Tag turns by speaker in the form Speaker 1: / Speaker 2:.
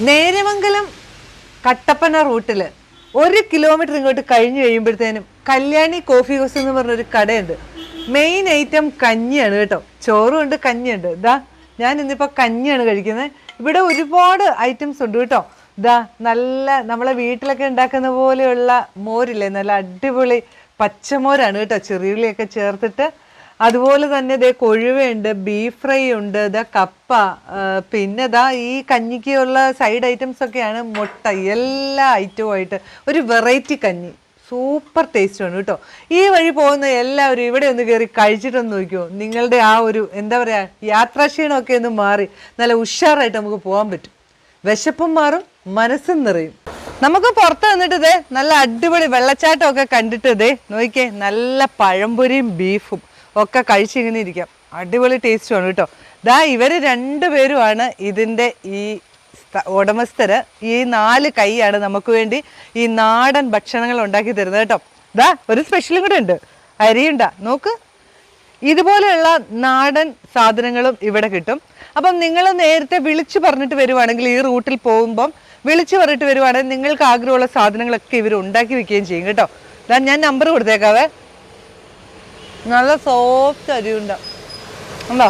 Speaker 1: നേര്യമംഗലം കട്ടപ്പന റൂട്ടിൽ ഒരു കിലോമീറ്റർ ഇങ്ങോട്ട് കഴിഞ്ഞു കഴിയുമ്പോഴത്തേനും കല്യാണി കോഫി ഹൗസ് എന്ന് പറഞ്ഞൊരു കടയുണ്ട്. മെയിൻ ഐറ്റം കഞ്ഞിയാണ് കേട്ടോ. ചോറും ഉണ്ട് കഞ്ഞിയുണ്ട്. ഇതാ ഞാൻ ഇന്നിപ്പോൾ കഞ്ഞിയാണ് കഴിക്കുന്നത്. ഇവിടെ ഒരുപാട് ഐറ്റംസ് ഉണ്ട് കേട്ടോ. ഇതാ നല്ല നമ്മളെ വീട്ടിലൊക്കെ ഉണ്ടാക്കുന്ന പോലെയുള്ള മോരില്ലേ? നല്ല അടിപൊളി പച്ചമോരാണ് കേട്ടോ. ചെറിയുള്ളിയൊക്കെ ചേർത്തിട്ട് അതുപോലെ തന്നെ ദേ കൊഴുവയുണ്ട് ബീഫ് ഫ്രൈ ഉണ്ട് ദ കപ്പ പിന്നെ ദാ ഈ കഞ്ഞിക്കുള്ള സൈഡ് ഐറ്റംസ് ഒക്കെയാണ് മുട്ട എല്ലാ ഐറ്റവും ആയിട്ട് ഒരു വെറൈറ്റി കഞ്ഞി. സൂപ്പർ ടേസ്റ്റ് ആണ് കേട്ടോ. ഈ വഴി പോകുന്ന എല്ലാവരും ഇവിടെ ഒന്ന് കയറി കഴിച്ചിട്ടൊന്ന് നോക്കിയോ നിങ്ങളുടെ ആ ഒരു എന്താ പറയുക യാത്രാക്ഷീണമൊക്കെ ഒന്ന് മാറി. നല്ല ഉഷാറായിട്ട് നമുക്ക് പോകാൻ പറ്റും. വിശപ്പും മാറും മനസ്സും നിറയും. നമുക്ക് പുറത്ത് നിന്നിട്ട് ഇതേ നല്ല അടിപൊളി വെള്ളച്ചാട്ടമൊക്കെ കണ്ടിട്ട് ഇതേ നോക്കിയേ നല്ല പഴംപൊരിയും ബീഫും. ഒക്കെ കഴിച്ചിങ്ങനെ ഇരിക്കാം. അടിപൊളി ടേസ്റ്റുമാണ് കേട്ടോ. ദാ ഇവർ രണ്ടുപേരുമാണ് ഇതിന്റെ ഈ ഉടമസ്ഥർ ഈ നാല് കൈയാണ് നമുക്ക് വേണ്ടി ഈ നാടൻ ഭക്ഷണങ്ങൾ ഉണ്ടാക്കി തരുന്നത് കേട്ടോ. ദാ ഒരു സ്പെഷ്യലും കൂടെ ഉണ്ട്. അരിയുണ്ട നോക്ക്. ഇതുപോലെയുള്ള നാടൻ സാധനങ്ങളും ഇവിടെ കിട്ടും. അപ്പം നിങ്ങൾ നേരത്തെ വിളിച്ചു പറഞ്ഞിട്ട് വരുവാണെങ്കിൽ ഈ റൂട്ടിൽ പോകുമ്പം വിളിച്ചു പറഞ്ഞിട്ട് വരുവാണെങ്കിൽ നിങ്ങൾക്ക് ആഗ്രഹമുള്ള സാധനങ്ങളൊക്കെ ഇവർ ഉണ്ടാക്കി വെക്കുകയും ചെയ്യും കേട്ടോ. ഞാൻ നമ്പർ കൊടുത്തേക്കാവേ. നല്ല സോഫ്റ്റ് അരിയുണ്ട. ഉണ്ടോ